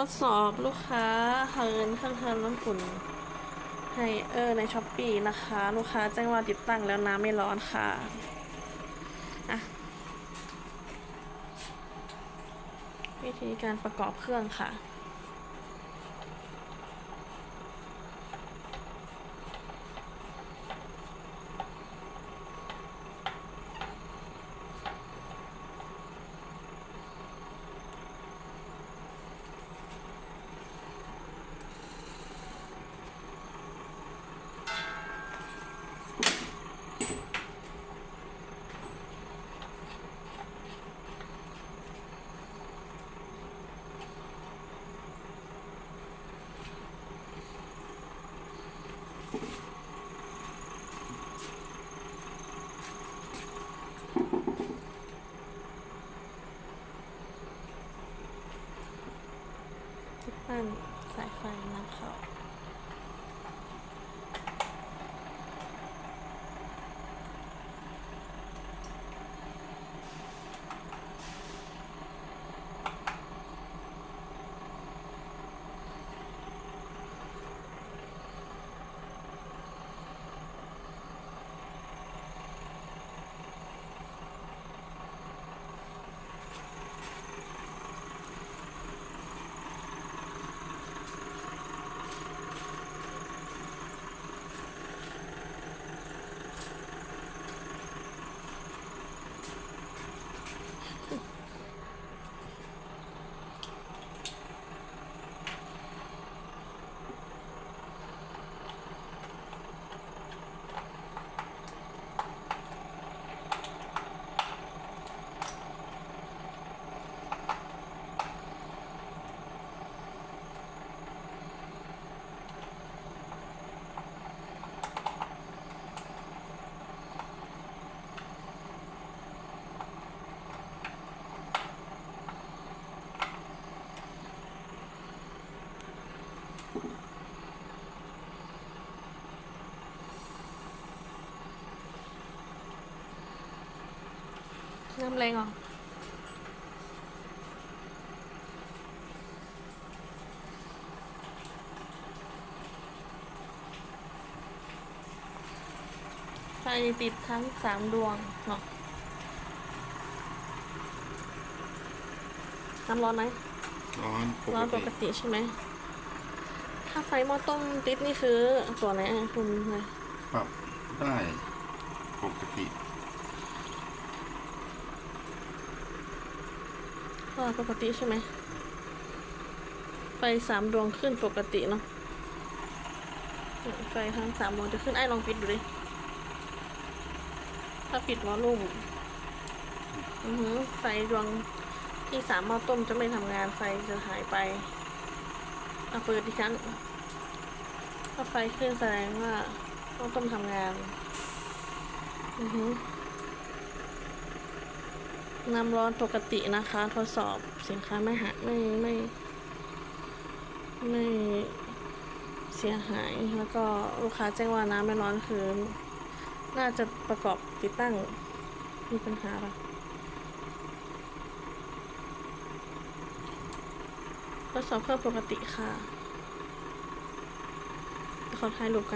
ทดสอบลูกค้าเฮิร์นเครื่องเทิร์นน้ำอุ่นไฮเออร์ในช้อปปีนะคะ ลูกค้าแจ้งว่าติดตั้งแล้วน้ำไม่ร้อนค่ะอะวิธีการประกอบเครื่องค่ะ ติดตั้งส นำเข้าน้ำแรงเหรอไฟติดทั้งสามดวงเนาะน้ำร้อนไหมร้อนปร้อนกปติกติใช่ไหม ถ้าไฟหม้อต้มติดนี่คือตัวไหนอะคุณเลยปรับได้ปกติ ก็ปกติใช่ไหมไฟสามดวงขึ้นปกติเนาะไฟทั้งสามดวงจะขึ้นไอ้ลองปิดดูดิถ้าปิดวอลลุ่มอือหือไฟดวงที่สามหม้อต้มจะไม่ทำงานไฟจะหายไปเอาเปิดดิฉันถ้าไฟขึ้นแสดงว่าหม้อต้มทำงาน อือหือ น้ำร้อนปกตินะคะ ทดสอบสินค้าไม่หายไม่ไม่ ไม่เสียหายแล้วก็ลูกค้าแจ้งว่าน้ำไม่ร้อนคือ น่าจะประกอบติดตั้งมีปัญหาปะทดสอบเครื่องปกติค่ะ ขอถ่ายรูปกัน